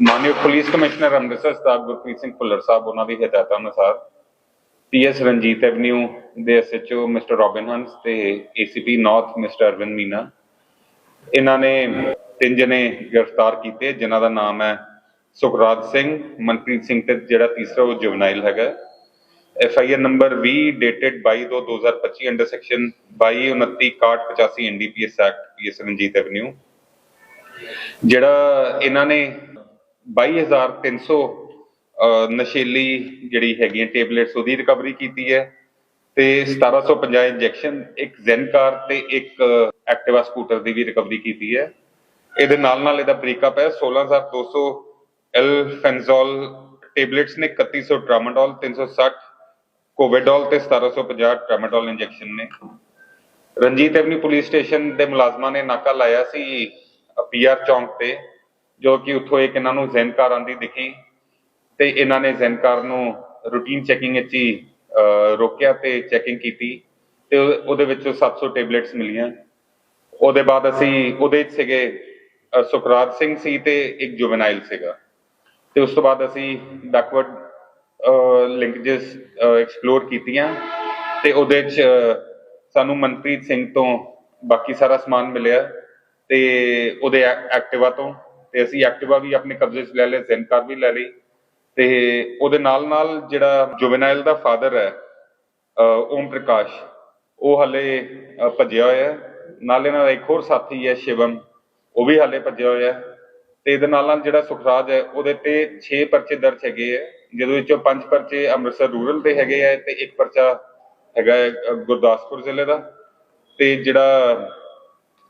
ਮਾਨਯੋਗ police commissioner Amritsar Sardar Gurpreet Singh Bhullar ਸਾਹਿਬ, ਉਹਨਾਂ ਦੀ ਹਦਾਇਤਾਂ ਅਨੁਸਾਰ ਪੀਐਸ ਰਣਜੀਤ ਐਵਨਿਊ ਦੇ ਐਸਐਚਓ ਮਿਸਟਰ ਰੋਬਿਨ ਹੰਸ ਤੇ ACP north mister Arvind Meena, ਇਹਨਾਂ ਨੇ ਤਿੰਨ ਜਣੇ ਗ੍ਰਿਫਤਾਰ ਕੀਤੇ, ਜਿਨ੍ਹਾਂ ਦਾ ਨਾਮ ਹੈ ਸੁਖਰਾਜ ਸਿੰਘ, ਮਨਪ੍ਰੀਤ ਸਿੰਘ ਤੇ ਜਿਹੜਾ ਤੀਸਰਾ ਉਹ ਜੁਵਨਾਈਲ ਹੈਗਾ। F I R number 20 dated 22 2025 under section 22 29 61 85 NDPS act PS Ranjit avenue. ਜਿਹੜਾ ਇਹਨਾਂ ਨੇ 22300 ਅਹ, ਨਸ਼ੀਲੀ ਜਿਹੜੀ ਹੈਗੀਆਂ ਟੇਬਲੇਟਸ ਉਹਦੀ ਰਿਕਵਰੀ ਕੀਤੀ ਹੈ ਤੇ 1750 ਇੰਜੈਕਸ਼ਨ ਇੱਕ ਜ਼ੈਨਕਾਰ ਤੇ ਇੱਕ ਐਕਟਿਵਾ ਸਕੂਟਰ ਦੀ ਵੀ ਰਿਕਵਰੀ ਕੀਤੀ ਹੈ। ਇਹਦੇ ਨਾਲ ਨਾਲ ਇਹਦਾ ਬ੍ਰੇਕਅਪ ਹੈ 16200 ਐਲਫੈਂਜ਼ੋਲ ਟੇਬਲੇਟਸ ਨੇ 3100 ਟਰਾਮਾਡੋਲ 360 ਕੋਵਿਡੋਲ ਤੇ 1750 ਟਰਾਮਾਡੋਲ ਇੰਜੈਕਸ਼ਨ ਨੇ। ਰਣਜੀਤ ਐਵਨਿਊ ਪੁਲਿਸ ਸਟੇਸ਼ਨ ਦੇ ਮੁਲਾਜ਼ਮਾਂ ਨੇ ਨਾਕਾ ਲਾਇਆ ਸੀ ਪੀਆਰ ਚੌਂਕ ਤੇ। ਜੋ ਕਿ ਉੱਥੋਂ ਇੱਕ ਇਹਨਾਂ ਨੂੰ ਜ਼ੈਨਕਾਰ ਆਂਦੀ ਦਿਖੀ ਤੇ ਇਹਨਾਂ ਨੇ ਜ਼ੈਨਕਾਰ ਨੂੰ ਰੂਟੀਨ ਚੈਕਿੰਗ ਵਿੱਚ ਹੀ ਰੋਕਿਆ ਤੇ ਚੈਕਿੰਗ ਕੀਤੀ ਤੇ ਉਹ- ਉਹਦੇ ਵਿੱਚੋਂ 700 ਟੇਬਲੇਟਸ ਮਿਲੀਆਂ। ਉਹਦੇ ਬਾਅਦ ਅਸੀਂ ਉਹਦੇ ਵਿੱਚ ਸੀਗੇ ਸੁਖਰਾਜ ਸਿੰਘ ਸੀ ਤੇ ਇੱਕ ਜੁਵਨਾਈਲ ਸੀਗਾ। ਤੇ ਉਸ ਤੋਂ ਬਾਅਦ ਅਸੀਂ ਬੈਕਵਰਡ ਲਿੰਕੇजेस ਐਕਸਪਲੋਰ ਕੀਤੀਆਂ ਤੇ ਉਹਦੇ ਚ ਸਾਨੂੰ ਮਨਪ੍ਰੀਤ ਸਿੰਘ ਤੋਂ ਬਾਕੀ ਸਾਰਾ ਸਮਾਨ ਮਿਲਿਆ ਤੇ ਉਹਦੇ ਐਕਟਿਵਾ ਤੋਂ ਤੇ ਅਸੀਂ ਐਕਟਿਵਾ ਵੀ ਆਪਣੇ ਕਬਜ਼ੇ 'ਚ ਲੈ ਲਿਆ ਜ਼ੈਨਕਾਰ ਵੀ ਲੈ ਲਈ। ਤੇ ਉਹਦੇ ਨਾਲ ਨਾਲ ਜਿਹੜਾ ਜੁਵਨਾਈਲ ਦਾ ਫਾਦਰ ਹੈ ਓਮ ਪ੍ਰਕਾਸ਼ ਉਹ ਹਲੇ ਭੱਜਿਆ ਹੋਇਆ ਹੈ। ਨਾਲ ਇਹਨਾਂ ਦਾ ਇੱਕ ਹੋਰ ਸਾਥੀ ਹੈ ਸ਼ਿਵਮ ਉਹ ਵੀ ਹਾਲੇ ਭੱਜਿਆ ਹੋਇਆ ਹੈ। ਤੇ ਇਹਦੇ ਨਾਲ ਨਾਲ ਜਿਹੜਾ ਸੁਖਰਾਜ ਹੈ ਉਹਦੇ ਤੇ 6 ਪਰਚੇ ਦਰਜ ਹੈਗੇ ਹੈ ਜਿਹਦੇ ਵਿੱਚੋਂ 5 ਪਰਚੇ ਅੰਮ੍ਰਿਤਸਰ ਰੂਰਲ ਤੇ ਹੈਗੇ ਹੈ ਤੇ ਇੱਕ ਪਰਚਾ ਹੈਗਾ ਹੈ, ਗੁਰਦਾਸਪੁਰ ਜ਼ਿਲ੍ਹੇ ਦਾ। ਤੇ ਜਿਹੜਾ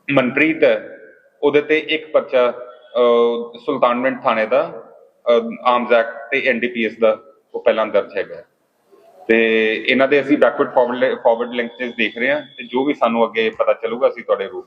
ਮਨਪ੍ਰੀਤ ਹੈ ਉਹਦੇ ਤੇ ਇੱਕ ਪਰਚਾ ਸੁਲਤਾਨਵਿੰਡ ਥਾਣੇ ਦਾ ਆਰਮਸ ਐਕਟ ਤੇ ਐਨਡੀਪੀਐਸ ਦਾ ਉਹ ਪਹਿਲਾਂ ਦਰਜ ਹੈਗਾ ਤੇ ਇਹਨਾਂ ਦੇ ਅਸੀਂ ਬੈਕਵਰਡ ਫਾਰਵਰਡ ਫਾਰਵਰਡ ਲਿੰਕੇਜ ਦੇਖ ਰਹੇ ਹਾਂ ਤੇ ਜੋ ਵੀ ਸਾਨੂੰ ਅੱਗੇ ਪਤਾ ਚੱਲੂਗਾ, ਅਸੀਂ ਤੁਹਾਡੇ ਰੂਪ